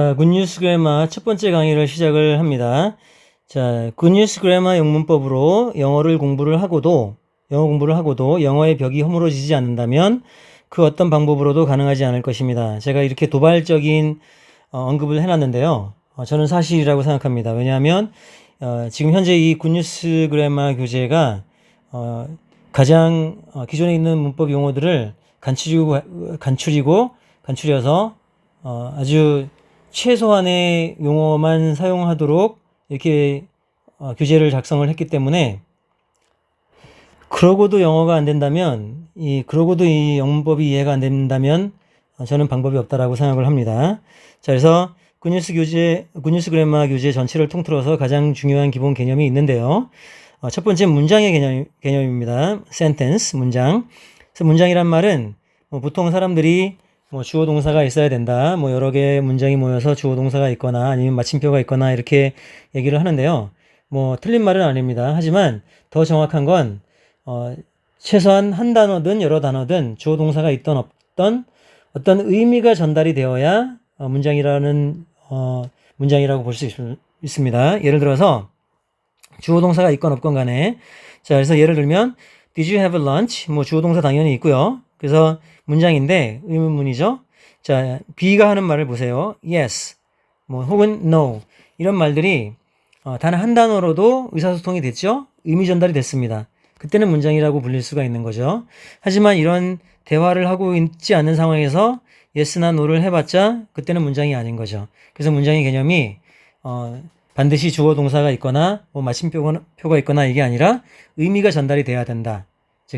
자, 굿뉴스 그래마 첫 번째 강의를 시작을 합니다. 자, 굿뉴스 그래마 영문법으로 영어를 공부를 하고도 영어 공부를 하고도 영어의 벽이 허물어지지 않는다면 그 어떤 방법으로도 가능하지 않을 것입니다. 제가 이렇게 도발적인 어, 언급을 해놨는데요. 어, 저는 사실이라고 생각합니다. 왜냐하면 어, 지금 현재 이 굿뉴스 그래마 교재가 어, 가장 어, 기존에 있는 문법 용어들을 간추리고 간추리고 간추려서 어, 아주 최소한의 용어만 사용하도록 이렇게 어, 교재를 작성을 했기 때문에 그러고도 영어가 안 된다면 이 그러고도 이 영문법이 이해가 안 된다면 어, 저는 방법이 없다라고 생각을 합니다. 자, 그래서 굿뉴스 교재, 굿뉴스 그래마 교재 전체를 통틀어서 가장 중요한 기본 개념이 있는데요. 어, 첫 번째 문장의 개념, 개념입니다. sentence, 문장. 그래서 문장이란 말은 뭐 보통 사람들이 뭐 주어 동사가 있어야 된다. 뭐 여러 개의 문장이 모여서 주어 동사가 있거나 아니면 마침표가 있거나 이렇게 얘기를 하는데요. 뭐 틀린 말은 아닙니다. 하지만 더 정확한 건 어, 최소한 한 단어든 여러 단어든 주어 동사가 있던 없던 어떤 의미가 전달이 되어야 어, 문장이라는 어, 문장이라고 볼 수 있습니다. 예를 들어서 주어 동사가 있건 없건 간에 자 그래서 예를 들면 Did you have lunch? 뭐 주어 동사 당연히 있고요. 그래서 문장인데 의문문이죠. 자 B가 하는 말을 보세요. Yes, 뭐 혹은 No 이런 말들이 어, 단한 단어로도 의사소통이 됐죠. 의미 전달이 됐습니다. 그때는 문장이라고 불릴 수가 있는 거죠. 하지만 이런 대화를 하고 있지 않는 상황에서 yes나 no를 해봤자 그때는 문장이 아닌 거죠. 그래서 문장의 개념이 어, 반드시 주어 동사가 있거나 뭐 마침표가 표가 있거나 이게 아니라 의미가 전달이 돼야 된다.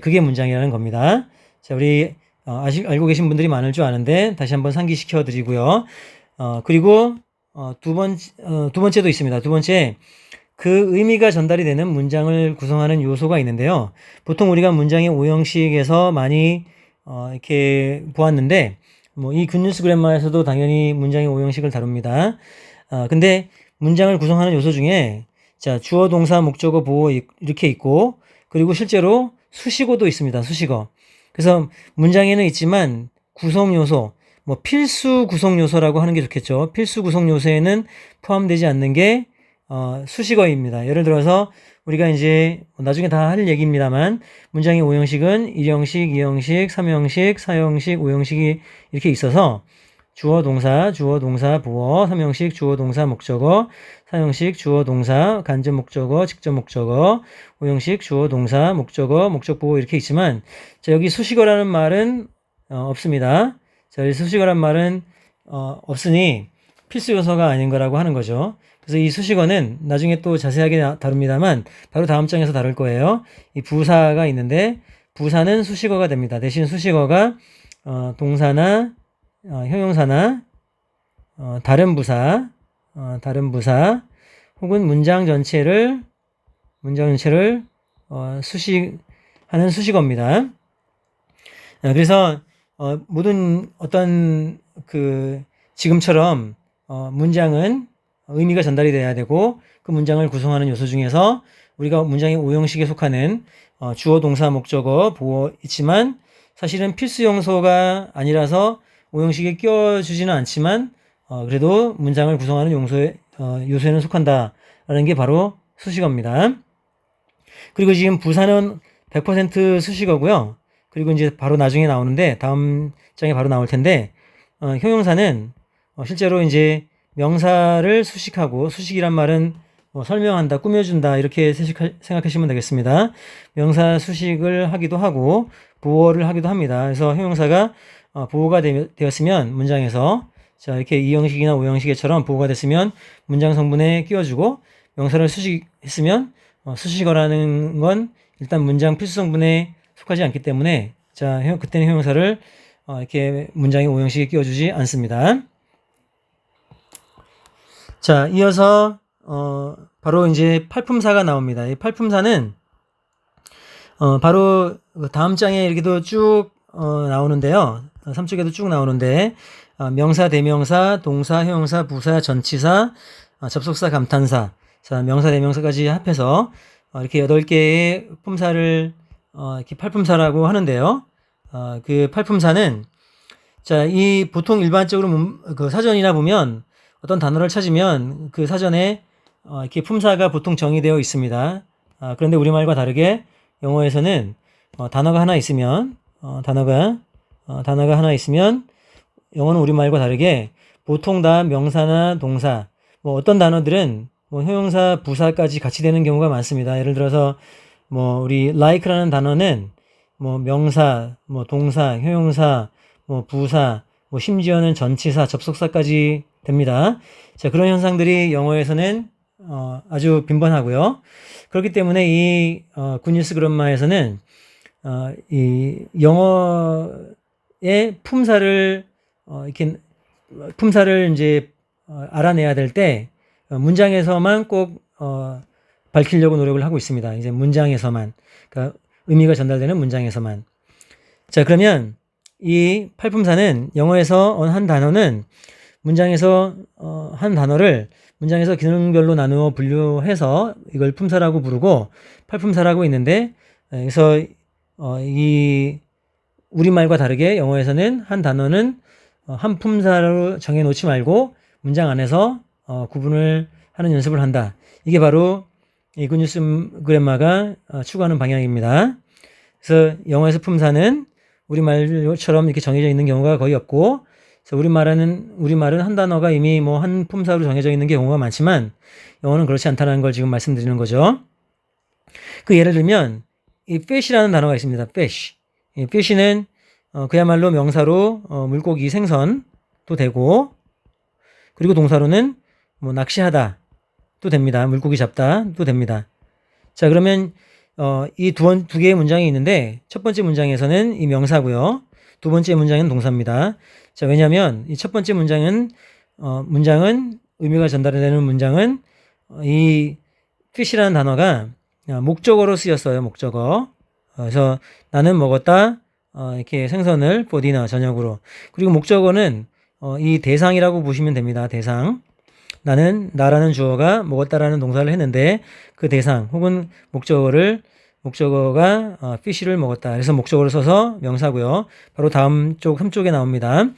그게 문장이라는 겁니다. 자, 우리 어, 아시, 알고 계신 분들이 많을 줄 아는데 다시 한번 상기시켜 드리고요. 어, 그리고 어, 두 번, 어, 두 번째도 있습니다. 두 번째, 그 의미가 전달이 되는 문장을 구성하는 요소가 있는데요. 보통 우리가 문장의 오형식에서 많이 어, 이렇게 보았는데, 뭐 이 굿뉴스 그래마에서도 당연히 문장의 오형식을 다룹니다. 아, 근데 문장을 구성하는 요소 중에 자 주어, 동사, 목적어, 보호 이- 이렇게 있고 그리고 실제로 수식어도 있습니다. 수식어. 그래서 문장에는 있지만 구성 요소, 뭐 필수 구성 요소라고 하는 게 좋겠죠. 필수 구성 요소에는 포함되지 않는 게 어, 수식어입니다. 예를 들어서 우리가 이제 뭐 나중에 다 할 얘기입니다만 문장의 오형식은 1형식, 2형식, 3형식, 4형식, 5형식이 이렇게 있어서 주어 동사, 주어 동사 보어, 3형식 주어 동사 목적어, 4형식 주어 동사 간접 목적어, 직접 목적어, 5형식 주어 동사 목적어, 목적 보어 이렇게 있지만 자 여기 수식어라는 말은 어, 없습니다. 자, 이 수식어란 말은 어, 없으니 필수 요소가 아닌 거라고 하는 거죠. 그래서 이 수식어는 나중에 또 자세하게 나- 다룹니다만 바로 다음 장에서 다룰 거예요. 이 부사가 있는데 부사는 수식어가 됩니다. 대신 수식어가 어, 동사나 어, 형용사나 어, 다른 부사, 어, 다른 부사 혹은 문장 전체를 문장 전체를 어, 수식하는 수식어입니다. 어, 그래서 어, 모든 어떤 그 지금처럼 어, 문장은 의미가 전달이 돼야 되고 그 문장을 구성하는 요소 중에서 우리가 문장의 오형식에 속하는 어, 주어, 동사, 목적어, 보어 있지만 사실은 필수 용소가 아니라서 오형식에 끼워주지는 않지만 어, 그래도 문장을 구성하는 용소에, 어, 요소에는 속한다라는 게 바로 수식어입니다. 그리고 지금 부사는 100% 수식어고요. 그리고 이제 바로 나중에 나오는데 다음 장에 바로 나올 텐데 어, 형용사는 어, 실제로 이제 명사를 수식하고 수식이란 말은 뭐 설명한다, 꾸며준다 이렇게 생각하시면 되겠습니다. 명사 수식을 하기도 하고 보어를 하기도 합니다. 그래서 형용사가 어, 보호가 되, 되었으면 문장에서 자 이렇게 이 형식이나 오 형식처럼 보호가 됐으면 문장 성분에 끼워주고 명사를 수식했으면 어, 수식어라는 건 일단 문장 필수 성분에 속하지 않기 때문에 자 형- 그때는 형용사를 어, 이렇게 문장의 오형식에 끼워주지 않습니다. 자 이어서 어, 바로 이제 팔품사가 나옵니다. 이 팔품사는 어, 바로 그 다음 장에 이렇게도 쭉 어, 나오는데요. 3쪽에도 쭉 나오는데 어, 명사, 대명사, 동사, 형용사, 부사, 전치사, 어, 접속사, 감탄사, 자 명사, 대명사까지 합해서 어, 이렇게 8개의 품사를 어, 이렇게 팔품사라고 하는데요. 어, 그 팔품사는 자, 이 보통 일반적으로 문- 그 사전이나 보면 어떤 단어를 찾으면 그 사전에 어, 이렇게 품사가 보통 정의되어 있습니다. 아, 그런데 우리말과 다르게 영어에서는 어, 단어가 하나 있으면 어, 단어가 어, 단어가 하나 있으면 영어는 우리말과 다르게 보통 다 명사나 동사 뭐 어떤 단어들은 뭐 형용사 부사까지 같이 되는 경우가 많습니다. 예를 들어서 뭐 우리 like라는 단어는 뭐 명사, 뭐 동사, 형용사, 뭐 부사, 뭐 심지어는 전치사, 접속사까지 됩니다. 자, 그런 현상들이 영어에서는 어, 아주 빈번하고요. 그렇기 때문에 이 어, 굿뉴스 그런마에서는 어, 이 영어의 품사를 어, 이렇게 품사를 이제 어, 알아내야 될때 어, 문장에서만 꼭 어, 밝히려고 노력을 하고 있습니다. 이제 문장에서만 그러니까 의미가 전달되는 문장에서만. 자 그러면 이 팔품사는 영어에서 한 단어는 문장에서 어, 한 단어를 문장에서 기능별로 나누어 분류해서 이걸 품사라고 부르고 팔품사라고 있는데 에, 그래서 어, 이 우리말과 다르게 영어에서는 한 단어는 어, 한 품사로 정해 놓지 말고 문장 안에서 어, 구분을 하는 연습을 한다. 이게 바로 이 굿뉴스 그래마가 어, 추구하는 방향입니다. 그래서 영어에서 품사는 우리말처럼 이렇게 정해져 있는 경우가 거의 없고 우리말은 우리말은 한 단어가 이미 뭐 한 품사로 정해져 있는 경우가 많지만 영어는 그렇지 않다는 걸 지금 말씀드리는 거죠. 그 예를 들면 이 fish라는 단어가 있습니다. fish. 이 fish는 어, 그야말로 명사로 어, 물고기 생선도 되고 그리고 동사로는 뭐 낚시하다 또 됩니다. 물고기 잡다도 됩니다. 자 그러면 어, 이두 두 개의 문장이 있는데 첫 번째 문장에서는 이 명사고요. 두 번째 문장은 동사입니다. 자 왜냐하면 이 첫 번째 문장은 어, 문장은 의미가 전달되는 문장은 어, 이 fish라는 단어가 어, 목적어로 쓰였어요. 목적어. 어, 그래서 나는 먹었다. 어, 이렇게 생선을 보디나 저녁으로. 그리고 목적어는 어, 이 대상이라고 보시면 됩니다. 대상. 나는 나라는 주어가 먹었다라는 동사를 했는데 그 대상 혹은 목적어를 목적어가 어, fish를 먹었다. 그래서 목적어를 써서 명사고요. 바로 다음 쪽 흠쪽에 나옵니다.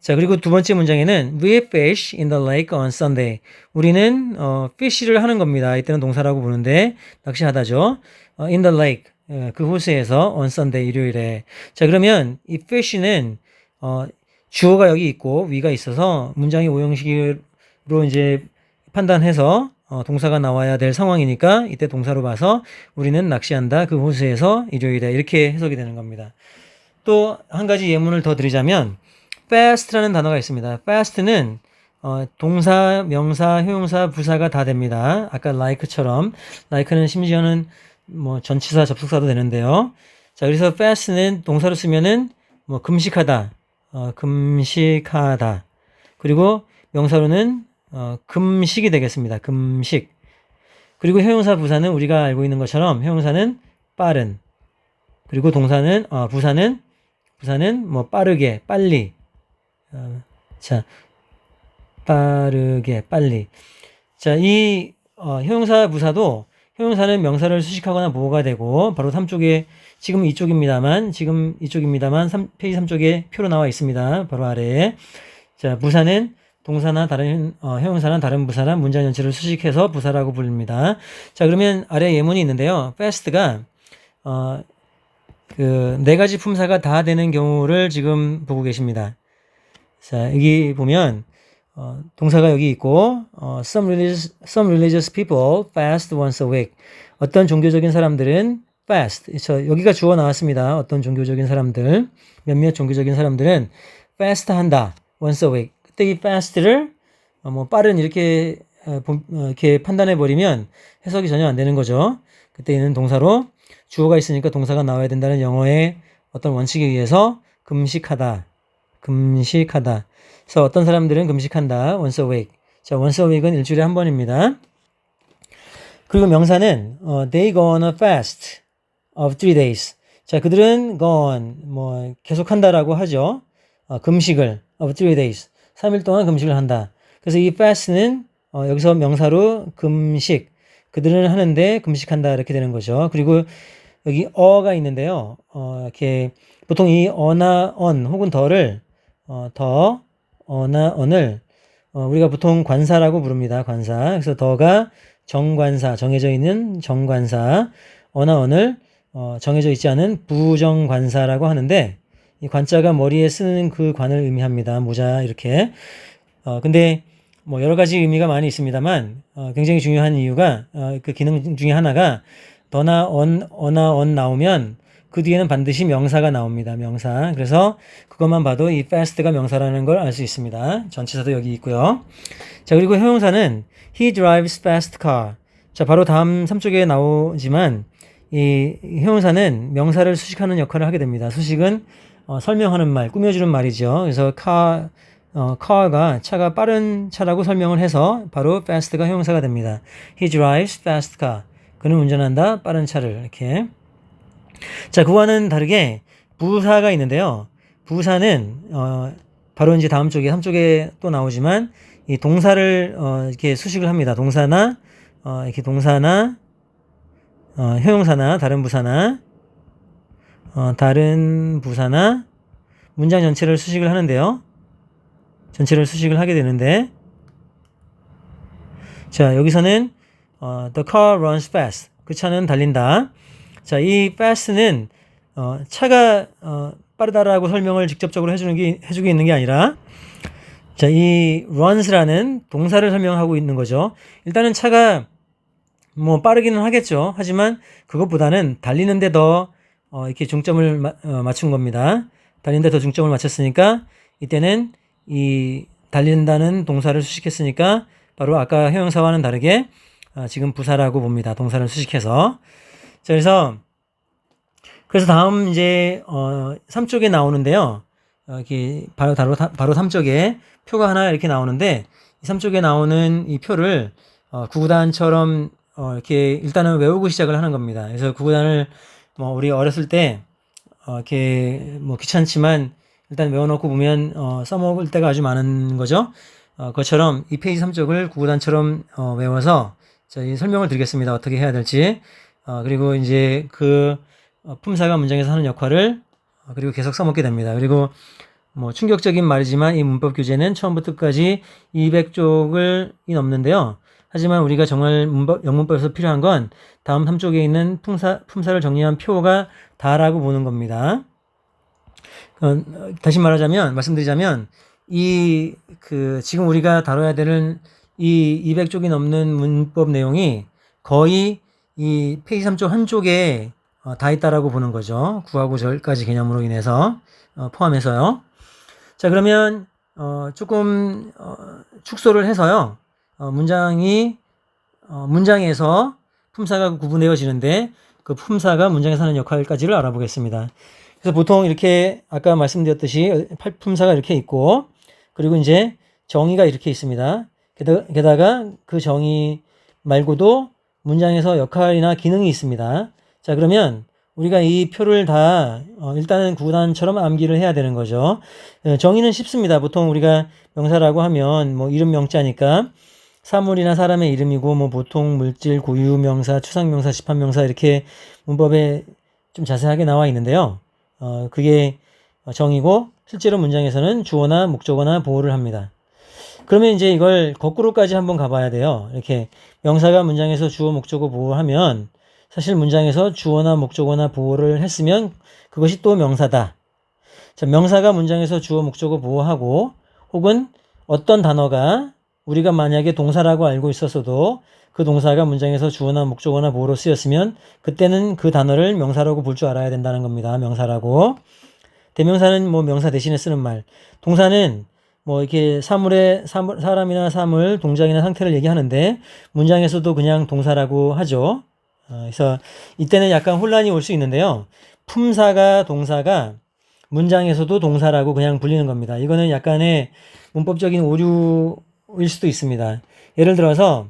자 그리고 두 번째 문장에는 We fish in the lake on Sunday. 우리는 어, fish를 하는 겁니다. 이때는 동사라고 부르는데 낚시하다죠. 어, in the lake 예, 그 호수에서 on Sunday 일요일에. 자 그러면 이 fish는 어, 주어가 여기 있고 위가 있어서 문장이 오형식으로 이제 판단해서 어, 동사가 나와야 될 상황이니까 이때 동사로 봐서 우리는 낚시한다 그 호수에서 일요일에 이렇게 해석이 되는 겁니다. 또 한 가지 예문을 더 드리자면 fast라는 단어가 있습니다. fast는 어, 동사, 명사, 효용사, 부사가 다 됩니다. 아까 like처럼 like는 심지어는 뭐 전치사, 접속사도 되는데요. 자, 그래서 fast는 동사로 쓰면은 뭐 금식하다, 어, 금식하다. 그리고 명사로는 어, 금식이 되겠습니다. 금식. 그리고 형용사 부사는 우리가 알고 있는 것처럼 형용사는 빠른. 그리고 동사는 어, 부사는 부사는 뭐 빠르게, 빨리. 어, 자, 빠르게, 빨리. 자, 이 어, 형용사 부사도 형용사는 명사를 수식하거나 보호가 되고 바로 3쪽에 지금 이쪽입니다만 지금 이쪽입니다만 3, 페이지 3쪽에 표로 나와 있습니다. 바로 아래에. 자, 부사는 동사나 다른 어, 형용사나 다른 부사나 문장 전체를 수식해서 부사라고 부릅니다. 자, 그러면 아래 예문이 있는데요. fast가 어, 그 네 가지 품사가 다 되는 경우를 지금 보고 계십니다. 자, 여기 보면 어, 동사가 여기 있고 어, some religious some religious people fast once a week. 어떤 종교적인 사람들은 fast. 저 여기가 주어 나왔습니다. 어떤 종교적인 사람들 몇몇 종교적인 사람들은 fast 한다 once a week. 그때 이 fast를 어, 뭐 빠른 이렇게 어, 본- 어, 이렇게 판단해 버리면 해석이 전혀 안 되는 거죠. 그때 있는 동사로 주어가 있으니까 동사가 나와야 된다는 영어의 어떤 원칙에 의해서 금식하다, 금식하다. 그래서 어떤 사람들은 금식한다, once a week. 자, once a week은 일주일에 한 번입니다. 그리고 명사는 어, they go on a fast of three days. 자, 그들은 go on 뭐 계속한다라고 하죠. 어, 금식을 of three days. 3일 동안 금식을 한다. 그래서 이 fast는 어, 여기서 명사로 금식. 그들은 하는데 금식한다 이렇게 되는 거죠. 그리고 여기 어가 있는데요. 어, 이렇게 보통 이 어나 언 혹은 더를 어, 더 어나 언을 어, 우리가 보통 관사라고 부릅니다. 관사. 그래서 더가 정관사, 정해져 있는 정관사, 어나 언을 어, 정해져 있지 않은 부정관사라고 하는데 이 관자가 머리에 쓰는 그 관을 의미합니다. 모자 이렇게. 어, 근데 뭐 여러 가지 의미가 많이 있습니다만 어, 굉장히 중요한 이유가 어, 그 기능 중에 하나가 더나 언, 어나 언 나오면 그 뒤에는 반드시 명사가 나옵니다. 명사. 그래서 그것만 봐도 이 fast가 명사라는 걸 알 수 있습니다. 전치사도 여기 있고요. 자, 그리고 형용사는 he drives fast car. 자, 바로 다음 3쪽에 나오지만 이 형용사는 명사를 수식하는 역할을 하게 됩니다. 수식은 어, 설명하는 말, 꾸며주는 말이죠. 그래서 car, 어, car가 차가 빠른 차라고 설명을 해서 바로 fast가 형용사가 됩니다. He drives fast car. 그는 운전한다 빠른 차를 이렇게. 자, 그와는 다르게 부사가 있는데요. 부사는 어, 바로 이제 다음 쪽에 3쪽에 또 나오지만 이 동사를 어, 이렇게 수식을 합니다. 동사나 어, 이렇게 동사나 어, 형용사나 다른 부사나 어, 다른 부사나 문장 전체를 수식을 하는데요. 전체를 수식을 하게 되는데 자 여기서는 어, the car runs fast 그 차는 달린다. 자 이 fast는 어, 차가 어, 빠르다라고 설명을 직접적으로 해주는 게 해주고 있는 게 아니라 자 이 runs라는 동사를 설명하고 있는 거죠. 일단은 차가 뭐 빠르기는 하겠죠. 하지만 그것보다는 달리는데 더 어, 이렇게 중점을 마, 어, 맞춘 겁니다. 달리는데 더 중점을 맞췄으니까 이때는 이 달린다는 동사를 수식했으니까 바로 아까 형용사와는 다르게 아, 지금 부사라고 봅니다. 동사를 수식해서. 자, 그래서 그래서 다음 이제 어 3쪽에 나오는데요. 어, 이렇게 바로 바로 바로 3쪽에 표가 하나 이렇게 나오는데 이 3쪽에 나오는 이 표를 어 구구단처럼 어 이렇게 일단은 외우고 시작을 하는 겁니다. 그래서 구구단을 뭐 우리 어렸을 때 어 이렇게 뭐 귀찮지만 일단 외워놓고 보면 어 써먹을 때가 아주 많은 거죠. 어 그것처럼 이 페이지 3쪽을 구구단처럼 어 외워서 저희 설명을 드리겠습니다. 어떻게 해야 될지. 어 그리고 이제 그 어, 품사가 문장에서 하는 역할을 어, 그리고 계속 써먹게 됩니다. 그리고 뭐 충격적인 말이지만 이 문법 교재는 처음부터 끝까지 200쪽을 넘는데요. 하지만 우리가 정말 문법, 영문법에서 필요한 건 다음 3쪽에 있는 품사, 품사를 정리한 표가 다라고 보는 겁니다. 어, 다시 말하자면, 말씀드리자면, 이, 그, 지금 우리가 다뤄야 되는 이 200쪽이 넘는 문법 내용이 거의 이 페이지 3쪽 한쪽에 어, 다 있다라고 보는 거죠. 구하고 절까지 개념으로 인해서 어, 포함해서요. 자 그러면 어, 조금 어, 축소를 해서요. 어, 문장이 어, 문장에서 품사가 구분되어지는데 그 품사가 문장에서 하는 역할까지를 알아보겠습니다. 그래서 보통 이렇게 아까 말씀드렸듯이 품사가 이렇게 있고 그리고 이제 정의가 이렇게 있습니다. 게다가 그 정의 말고도 문장에서 역할이나 기능이 있습니다. 자, 그러면 우리가 이 표를 다 어, 일단은 구단처럼 암기를 해야 되는 거죠. 어, 정의는 쉽습니다. 보통 우리가 명사라고 하면 뭐 이름 명자니까 사물이나 사람의 이름이고 뭐 보통 물질, 고유 명사, 추상 명사, 집합 명사 이렇게 문법에 좀 자세하게 나와 있는데요. 어, 그게 정의고 실제로 문장에서는 주어나 목적어나 보호를 합니다. 그러면 이제 이걸 거꾸로까지 한번 가봐야 돼요. 이렇게 명사가 문장에서 주어, 목적어, 보호하면 사실 문장에서 주어나 목적어나 보호를 했으면 그것이 또 명사다. 자, 명사가 문장에서 주어, 목적어 보호하고 혹은 어떤 단어가 우리가 만약에 동사라고 알고 있었어도 그 동사가 문장에서 주어나 목적어나 보호로 쓰였으면 그때는 그 단어를 명사라고 볼 줄 알아야 된다는 겁니다. 명사라고. 대명사는 뭐 명사 대신에 쓰는 말. 동사는 뭐 이렇게 사물의 사물, 사람이나 사물, 동작이나 상태를 얘기하는데 문장에서도 그냥 동사라고 하죠. 어, 그래서 이때는 약간 혼란이 올 수 있는데요. 품사가 동사가 문장에서도 동사라고 그냥 불리는 겁니다. 이거는 약간의 문법적인 오류일 수도 있습니다. 예를 들어서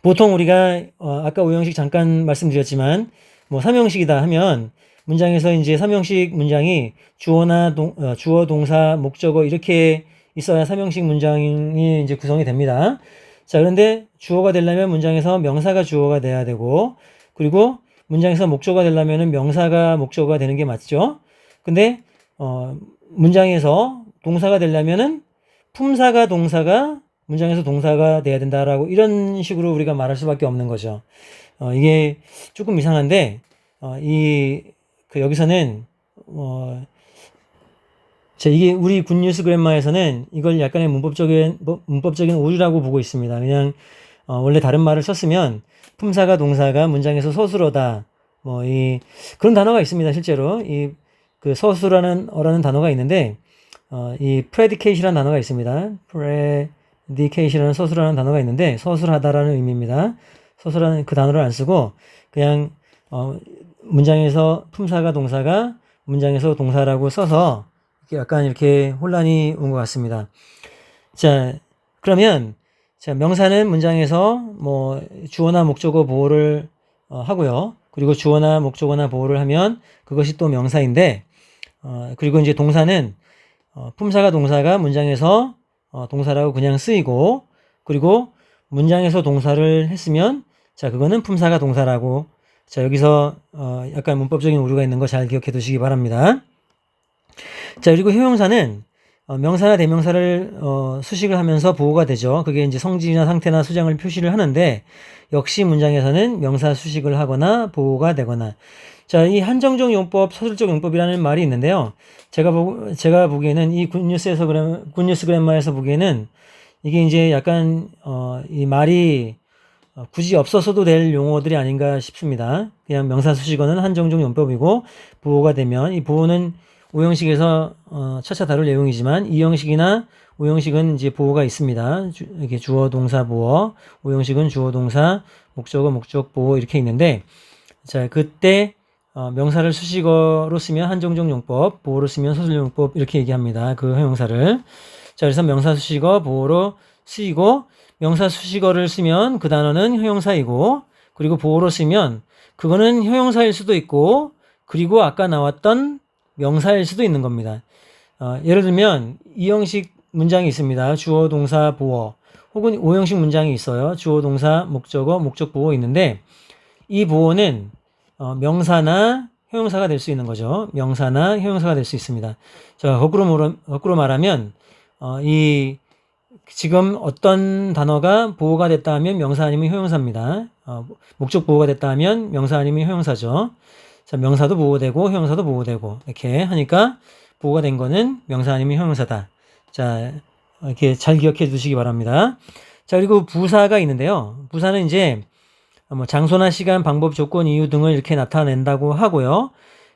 보통 우리가 어, 아까 오형식 잠깐 말씀드렸지만 뭐 삼형식이다 하면 문장에서 이제 삼형식 문장이 주어나 동, 어, 주어 동사 목적어 이렇게 있어야 삼형식 문장이 이제 구성이 됩니다. 자, 그런데 주어가 되려면 문장에서 명사가 주어가 돼야 되고, 그리고 문장에서 목적어가 되려면 명사가 목적어가 되는 게 맞죠? 근데, 어, 문장에서 동사가 되려면은 품사가 동사가 문장에서 동사가 돼야 된다라고 이런 식으로 우리가 말할 수밖에 없는 거죠. 어, 이게 조금 이상한데 어, 이 그 여기서는 어, 자, 이게 우리 굿뉴스 그랜마에서는 이걸 약간의 문법적인 뭐, 문법적인 오류라고 보고 있습니다. 그냥 어, 원래 다른 말을 썼으면 품사가 동사가 문장에서 서술어다. 뭐 이 그런 단어가 있습니다. 실제로 이 그 서술하는 어라는 단어가 있는데 어, 이 predicate이라는 단어가 있습니다. predicate이라는 서술하는 단어가 있는데 서술하다라는 의미입니다. 서술하는 그 단어를 안 쓰고 그냥 어, 문장에서 품사가 동사가 문장에서 동사라고 써서 이렇게 약간 이렇게 혼란이 온 것 같습니다. 자, 그러면 자, 명사는 문장에서 뭐 주어나 목적어 보호를 어, 하고요. 그리고 주어나 목적어나 보호를 하면 그것이 또 명사인데 어, 그리고 이제 동사는 어, 품사가 동사가 문장에서 어, 동사라고 그냥 쓰이고 그리고 문장에서 동사를 했으면 자 그거는 품사가 동사라고 자 여기서 어, 약간 문법적인 오류가 있는 거 잘 기억해 두시기 바랍니다. 자 그리고 효용사는 어, 명사나 대명사를 어, 수식을 하면서 보호가 되죠. 그게 이제 성질이나 상태나 수장을 표시를 하는데 역시 문장에서는 명사 수식을 하거나 보호가 되거나 자, 이 한정적 용법, 서술적 용법이라는 말이 있는데요. 제가 보 제가 보기에는 이 굿뉴스에서 그래 굿뉴스 그랜마에서 보기에는 이게 이제 약간 어, 이 말이 어, 굳이 없어서도 될 용어들이 아닌가 싶습니다. 그냥 명사 수식어는 한정적 용법이고 보호가 되면 이 보호는 오형식에서 어, 차차 다룰 내용이지만 이형식이나 오형식은 이제 보호가 있습니다. 주, 이렇게 주어 동사 보호, 오형식은 주어 동사 목적어 목적 보호 이렇게 있는데 자 그때 어, 명사를 수식어로 쓰면 한정적 용법, 보호로 쓰면 서술 용법 이렇게 얘기합니다. 그 형용사를 자 그래서 명사 수식어 보호로 쓰이고 명사 수식어를 쓰면 그 단어는 형용사이고 그리고 보호로 쓰면 그거는 형용사일 수도 있고 그리고 아까 나왔던 명사일 수도 있는 겁니다. 어, 예를 들면 이 형식 문장이 있습니다. 주어, 동사, 보어 혹은 오 형식 문장이 있어요. 주어, 동사, 목적어, 목적, 보어 있는데 이 보어는 어, 명사나 형용사가 될 수 있는 거죠. 명사나 형용사가 될 수 있습니다. 자, 거꾸로, 거꾸로 말하면 어, 이 지금 어떤 단어가 보호가 됐다 하면 명사 아니면 형용사입니다. 어, 목적 보호가 됐다 하면 명사 아니면 형용사죠. 자, 명사도 보호되고 형용사도 보호되고 이렇게 하니까 보호가 된 거는 명사 아니면 형용사다. 자, 이렇게 잘 기억해 두시기 바랍니다. 자, 그리고 부사가 있는데요. 부사는 이제 뭐 장소나 시간, 방법, 조건, 이유 등을 이렇게 나타낸다고 하고요.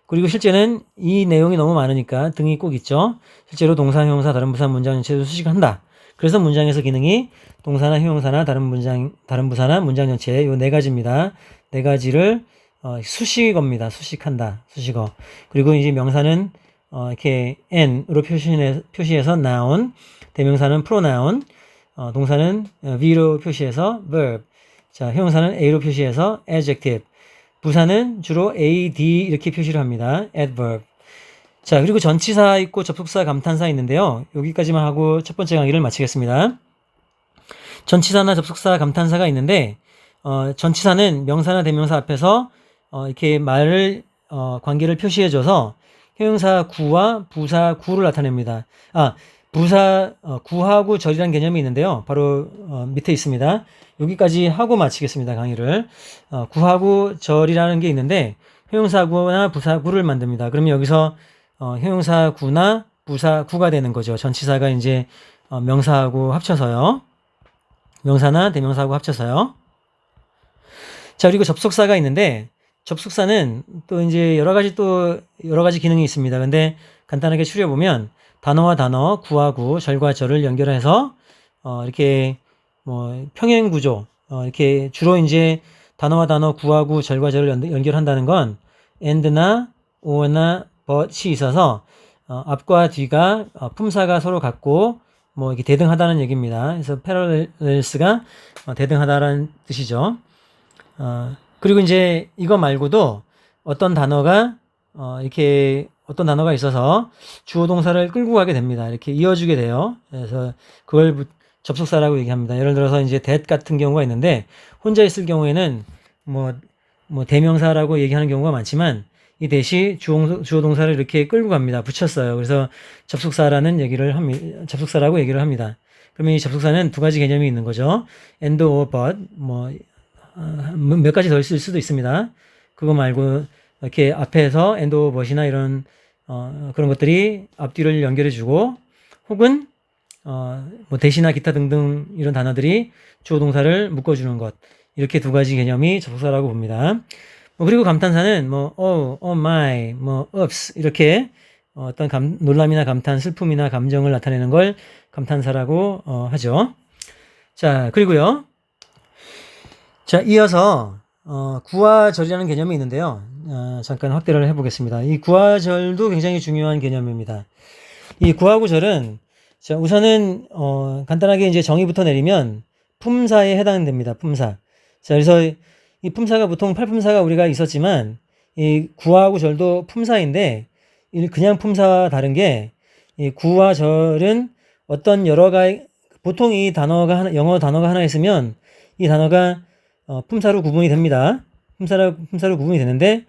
그리고 실제는 이 내용이 너무 많으니까 등이 꼭 있죠. 실제로 동사, 형용사, 다른 부사, 문장 전체도 수식한다. 그래서 문장에서 기능이 동사나 형용사나 다른 문장, 다른 부사나 문장 전체 요 네 가지입니다. 네 가지를 어, 수식어입니다. 수식한다. 수식어. 그리고 이제 명사는 어, 이렇게 n으로 표시해, 표시해서 noun, 대명사는 pronoun, 어, 동사는 어, v로 표시해서 verb, 자 형용사는 a로 표시해서 adjective, 부사는 주로 a, d 이렇게 표시를 합니다. adverb. 자 그리고 전치사 있고 접속사, 감탄사 있는데요. 여기까지만 하고 첫 번째 강의를 마치겠습니다. 전치사나 접속사, 감탄사가 있는데 어, 전치사는 명사나 대명사 앞에서 어, 이렇게 말을 어, 관계를 표시해줘서 형용사 구와 부사 구를 나타냅니다. 아 부사 어, 구하고 절이라는 개념이 있는데요. 바로 어, 밑에 있습니다. 여기까지 하고 마치겠습니다. 강의를 어, 구하고 절이라는 게 있는데 형용사 구나 부사 구를 만듭니다. 그러면 여기서 어, 형용사 구나 부사 구가 되는 거죠. 전치사가 이제 어, 명사하고 합쳐서요. 명사나 대명사하고 합쳐서요. 자 그리고 접속사가 있는데 접속사는 또 이제 여러 가지 또 여러 가지 기능이 있습니다. 근데 간단하게 추려 보면 단어와 단어, 구와 구, 절과 절을 연결해서 어 이렇게 뭐 평행 구조 어 이렇게 주로 이제 단어와 단어, 구와 구, 절과 절을 연, 결한다는 건 and나 or나 but이 있어서 어 앞과 뒤가 어 품사가 서로 같고 뭐 이렇게 대등하다는 얘기입니다. 그래서 parallels가 어 대등하다라는 뜻이죠. 어 그리고 이제 이거 말고도 어떤 단어가 어, 이렇게 어떤 단어가 있어서 주어 동사를 끌고 가게 됩니다. 이렇게 이어주게 돼요. 그래서 그걸 접속사라고 얘기합니다. 예를 들어서 이제 that 같은 경우가 있는데 혼자 있을 경우에는 뭐, 뭐 대명사라고 얘기하는 경우가 많지만 이 대시 주어, 주어 동사를 이렇게 끌고 갑니다. 붙였어요. 그래서 접속사라는 얘기를 합니다. 접속사라고 얘기를 합니다. 그러면 이 접속사는 두 가지 개념이 있는 거죠. and or but 뭐몇 가지 더 있을 수도 있습니다. 그거 말고 이렇게 앞에서 and or but이나 이런 어, 그런 것들이 앞뒤를 연결해 주고 혹은 어, 뭐 대시나 기타 등등 이런 단어들이 주어 동사를 묶어 주는 것. 이렇게 두 가지 개념이 접속사라고 봅니다. 뭐 그리고 감탄사는 뭐 oh, oh my, 뭐 ups 이렇게 어, 어떤 감, 놀람이나 감탄, 슬픔이나 감정을 나타내는 걸 감탄사라고 어, 하죠. 자, 그리고요. 자, 이어서 어, 구화절이라는 개념이 있는데요. 어, 잠깐 확대를 해보겠습니다. 이 구화절도 굉장히 중요한 개념입니다. 이 구하구절은 자, 우선은 어, 간단하게 이제 정의부터 내리면 품사에 해당됩니다. 품사. 자, 그래서 이 품사가 보통 팔품사가 우리가 있었지만 이 구하고 절도 품사인데 이 그냥 품사와 다른 게 이 구와 절은 어떤 여러 가지 보통 이 단어가 하나, 영어 단어가 하나 있으면 이 단어가 어, 품사로 구분이 됩니다. 품사로 품사로 구분이 되는데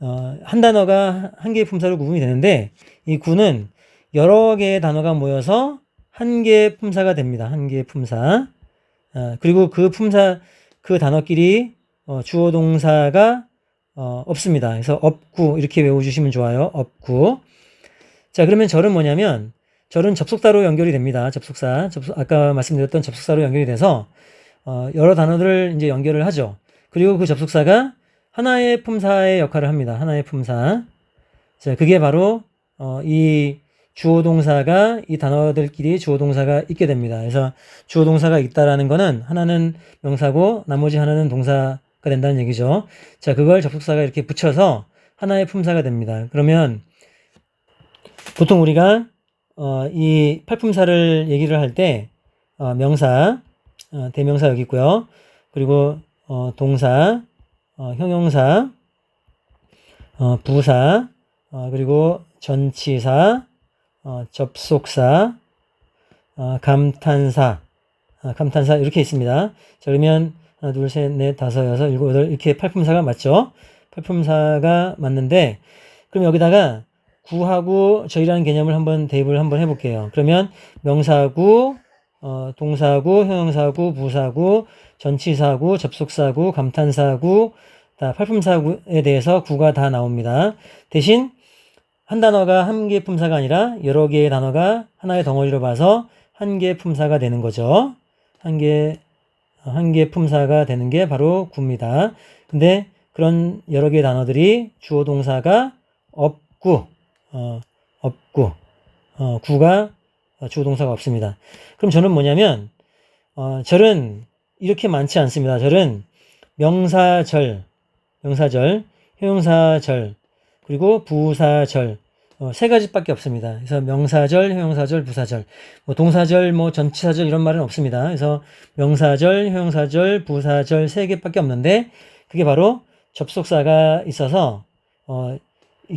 어, 한 단어가 한 개의 품사로 구분이 되는데 이 구는 여러 개의 단어가 모여서 한 개의 품사가 됩니다. 한 개의 품사. 어, 그리고 그 품사 그 단어끼리 어, 주어 동사가 어, 없습니다. 그래서 없구 이렇게 외워주시면 좋아요. 없구. 자 그러면 절은 뭐냐면 절은 접속사로 연결이 됩니다. 접속사. 접속, 아까 말씀드렸던 접속사로 연결이 돼서 어, 여러 단어들을 이제 연결을 하죠. 그리고 그 접속사가 하나의 품사의 역할을 합니다. 하나의 품사. 자 그게 바로 어, 이 주어 동사가 이 단어들끼리 주어 동사가 있게 됩니다. 그래서 주어 동사가 있다라는 거는 하나는 명사고 나머지 하나는 동사가 된다는 얘기죠. 자, 그걸 접속사가 이렇게 붙여서 하나의 품사가 됩니다. 그러면 보통 우리가 어, 이 팔품사를 얘기를 할때 어, 명사, 어, 대명사 여기 있고요. 그리고 어, 동사, 어, 형용사, 어, 부사, 어, 그리고 전치사, 어, 접속사, 어, 감탄사, 어, 감탄사 이렇게 있습니다. 자, 그러면 하나, 둘, 셋, 넷, 다섯, 여섯, 일곱, 여덟 이렇게 팔품사가 맞죠? 팔품사가 맞는데 그럼 여기다가 구하고 저희라는 개념을 한번 대입을 한번 해볼게요. 그러면 명사구, 어, 동사구, 형용사구, 부사구, 전치사구, 접속사구, 감탄사구, 다 팔품사구에 대해서 구가 다 나옵니다. 대신 한 단어가 한 개의 품사가 아니라 여러 개의 단어가 하나의 덩어리로 봐서 한 개의 품사가 되는 거죠. 한 개, 한 개의 품사가 되는 게 바로 구입니다. 근데 그런 여러 개의 단어들이 주어 동사가 없고, 어, 없고, 어, 구가 주어 동사가 없습니다. 그럼 저는 뭐냐면, 어, 절은 이렇게 많지 않습니다. 절은 명사절, 명사절, 형용사절, 그리고 부사절 어, 세 가지밖에 없습니다. 그래서 명사절, 형용사절, 부사절, 뭐 동사절, 뭐 전치사절 이런 말은 없습니다. 그래서 명사절, 형용사절, 부사절 세 개밖에 없는데 그게 바로 접속사가 있어서 어,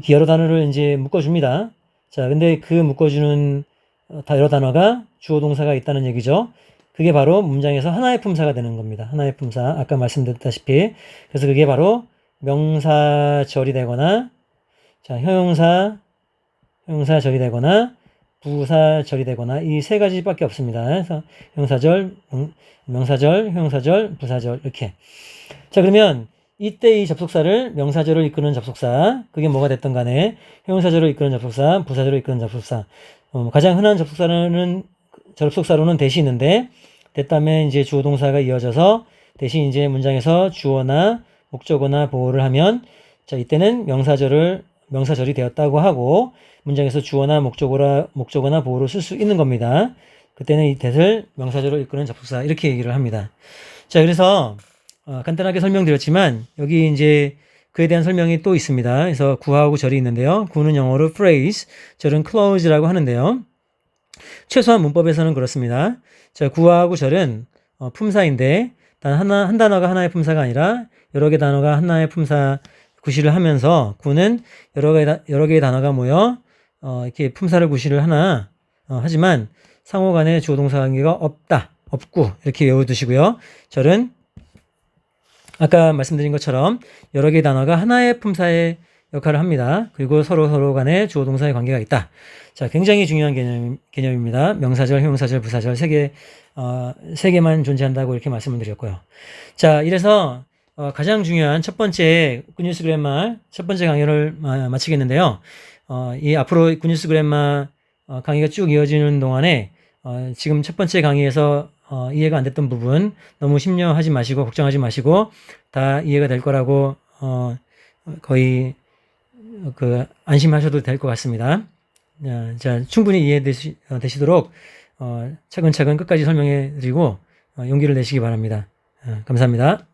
여러 단어를 이제 묶어줍니다. 자, 근데 그 묶어주는 어, 다 여러 단어가 주어 동사가 있다는 얘기죠. 그게 바로 문장에서 하나의 품사가 되는 겁니다. 하나의 품사. 아까 말씀드렸다시피. 그래서 그게 바로 명사절이 되거나 자, 형용사, 형용사절이 되거나 부사절이 되거나 이 세 가지밖에 없습니다. 그래서 형사절, 명사절, 형용사절, 부사절 이렇게. 자, 그러면 이때 이 접속사를 명사절을 이끄는 접속사, 그게 뭐가 됐든 간에 형용사절을 이끄는 접속사, 부사절을 이끄는 접속사. 어, 가장 흔한 접속사는 접속사로는 대시 있는데 됐다면 이제 주어 동사가 이어져서 대신 이제 문장에서 주어나 목적어나 보호를 하면 자 이때는 명사절을 명사절이 되었다고 하고 문장에서 주어나 목적어나 목적어나 보호로 쓸 수 있는 겁니다. 그때는 이 대를 명사절로 이끄는 접속사 이렇게 얘기를 합니다. 자 그래서 어, 간단하게 설명드렸지만 여기 이제 그에 대한 설명이 또 있습니다. 그래서 구하고 절이 있는데요. 구는 영어로 phrase, 절은 close라고 하는데요. 최소한 문법에서는 그렇습니다. 자, 구하고 절은 어, 품사인데 단 하나 한 단어가 하나의 품사가 아니라 여러 개 단어가 하나의 품사 구실을 하면서 구는 여러 개 여러 개의 단어가 모여 어, 이렇게 품사를 구실을 하나 어, 하지만 상호 간의 주어 동사 관계가 없다 없고 이렇게 외워두시고요. 절은 아까 말씀드린 것처럼 여러 개의 단어가 하나의 품사에 역할을 합니다. 그리고 서로 서로 간에 주어 동사의 관계가 있다. 자, 굉장히 중요한 개념, 개념입니다. 명사절, 형용사절, 부사절 세 개, 어, 세 개만 존재한다고 이렇게 말씀을 드렸고요. 자, 이래서 어, 가장 중요한 첫 번째 굿뉴스 그랜마 첫 번째 강의를 마, 마치겠는데요. 어, 이 앞으로 굿뉴스 그랜마 어, 강의가 쭉 이어지는 동안에 어, 지금 첫 번째 강의에서 어, 이해가 안 됐던 부분 너무 심려하지 마시고 걱정하지 마시고 다 이해가 될 거라고 어, 거의 그 안심하셔도 될 것 같습니다. 어, 자, 충분히 이해되시도록 어, 차근차근 끝까지 설명해 드리고 어, 용기를 내시기 바랍니다. 어, 감사합니다.